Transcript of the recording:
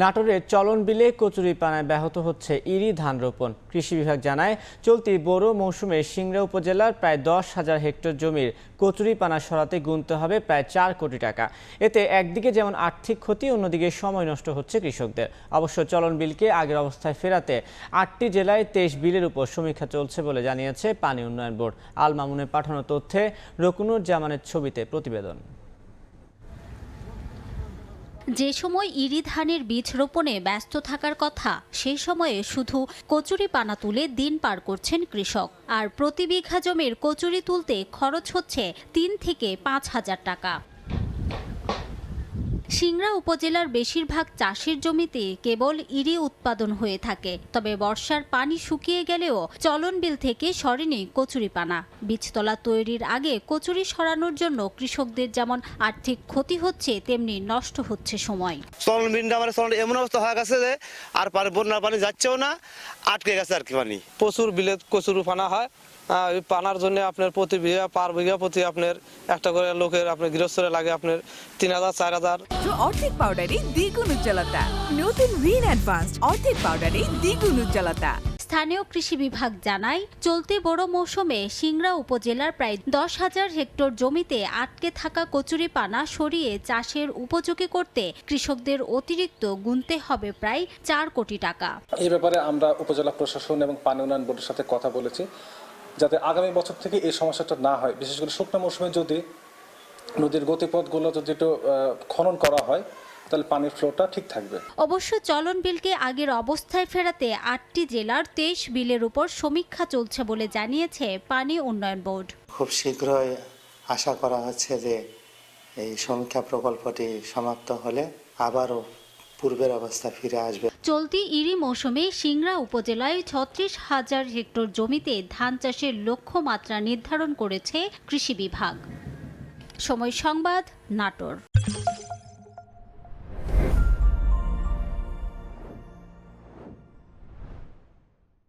নাটোরের চলন বিলে কচুরিপানায় ব্যাহত হচ্ছে ইরি ধান রোপণ। কৃষি বিভাগ জানায়, চলতি বোরো মৌসুমে সিংড়া উপজেলার প্রায় দশ হাজার হেক্টর জমির কচুরিপানা সরাতে গুনতে হবে প্রায় চার কোটি টাকা। এতে একদিকে যেমন আর্থিক ক্ষতি, অন্যদিকে সময় নষ্ট হচ্ছে কৃষকদের। অবশ্য চলন বিলকে আগের অবস্থায় ফেরাতে আটটি জেলায় তেইশ বিলের উপর সমীক্ষা চলছে বলে জানিয়েছে পানি উন্নয়ন বোর্ড। আল মামুনের পাঠানো তথ্যে রকুনুর জামানের ছবিতে প্রতিবেদন। যে সময় ইরি ধানের বীজ রোপণে ব্যস্ত থাকার কথা, সেই সময়ে শুধু কচুরি পানা তুলে দিন পার করছেন কৃষক। আর প্রতি বিঘা জমির কচুরি তুলতে খরচ হচ্ছে তিন থেকে পাঁচ হাজার টাকা। সিংড়া উপজেলার বেশিরভাগ চাষের জমিতে কেবল ইরি উৎপাদন হয়ে থাকে। তবে বর্ষার পানি শুকিয়ে গেলেও চলন বিল থেকে সরেনি কচুরিপানা। বীজতলা তৈরির আগে কচুরি সরানোর জন্য কৃষকদের যেমন আর্থিক ক্ষতি হচ্ছে তেমনি নষ্ট হচ্ছে সময়। চলন বিনটা আমার চলন এমন অবস্থা হয়ে গেছে যে আর পারে বন্যার পানি যাচ্ছেও না আটকে গেছে আর কি পানি। প্রচুর বিলে কচুর পানা হয়। ওই পানার জন্য আপনার প্রতি বিঘা পার বিঘা প্রতি আপনার একটা করে লোকের আপনার গৃহস্থরে লাগে আপনার তিন হাজার চার হাজার। অর্ধেক পাউডারে দ্বিগুণ উজ্জ্বলতা। নতুন রিন অ্যাডভান্সড অর্ধেক পাউডারে দ্বিগুণ উজ্জ্বলতা। স্থানীয় কৃষি বিভাগ জানায় চলতি বড় মৌসুমে সিংড়া উপজেলার প্রায় দশ হাজার হেক্টর জমিতে আটকে থাকা কচুরি পানা সরিয়ে চাষের উপযোগী করতে কৃষকদের অতিরিক্ত গুনতে হবে প্রায় চার কোটি টাকা। এই ব্যাপারে আমরা উপজেলা প্রশাসন এবং পানি উন্নয়ন বোর্ডের সাথে কথা বলেছি যাতে আগামী বছর থেকে এই সমস্যাটা না হয়। বিশেষ করে শুকনো মৌসুমে যদি নদীর গতিপথগুলো যদি একটু খনন করা হয় তাহলে পানির ফ্লোটা ঠিক থাকবে। অবশ্য চলন বিলকে আগের অবস্থায় ফেরাতে আটটি জেলার তেইশ বিলের উপর সমীক্ষা চলছে বলে জানিয়েছে পানি উন্নয়ন বোর্ড। খুব শীঘ্রই আশা করা হচ্ছে যে এই সমীক্ষা প্রকল্পটি সমাপ্ত হলে আবারও পূর্বের অবস্থা ফিরে আসবে। চলতি ইরি মৌসুমে সিংড়া উপজেলায় ছত্রিশ হাজার হেক্টর জমিতে ধান চাষের লক্ষ্যমাত্রা নির্ধারণ করেছে কৃষি বিভাগ। সময় সংবাদ নাটোর।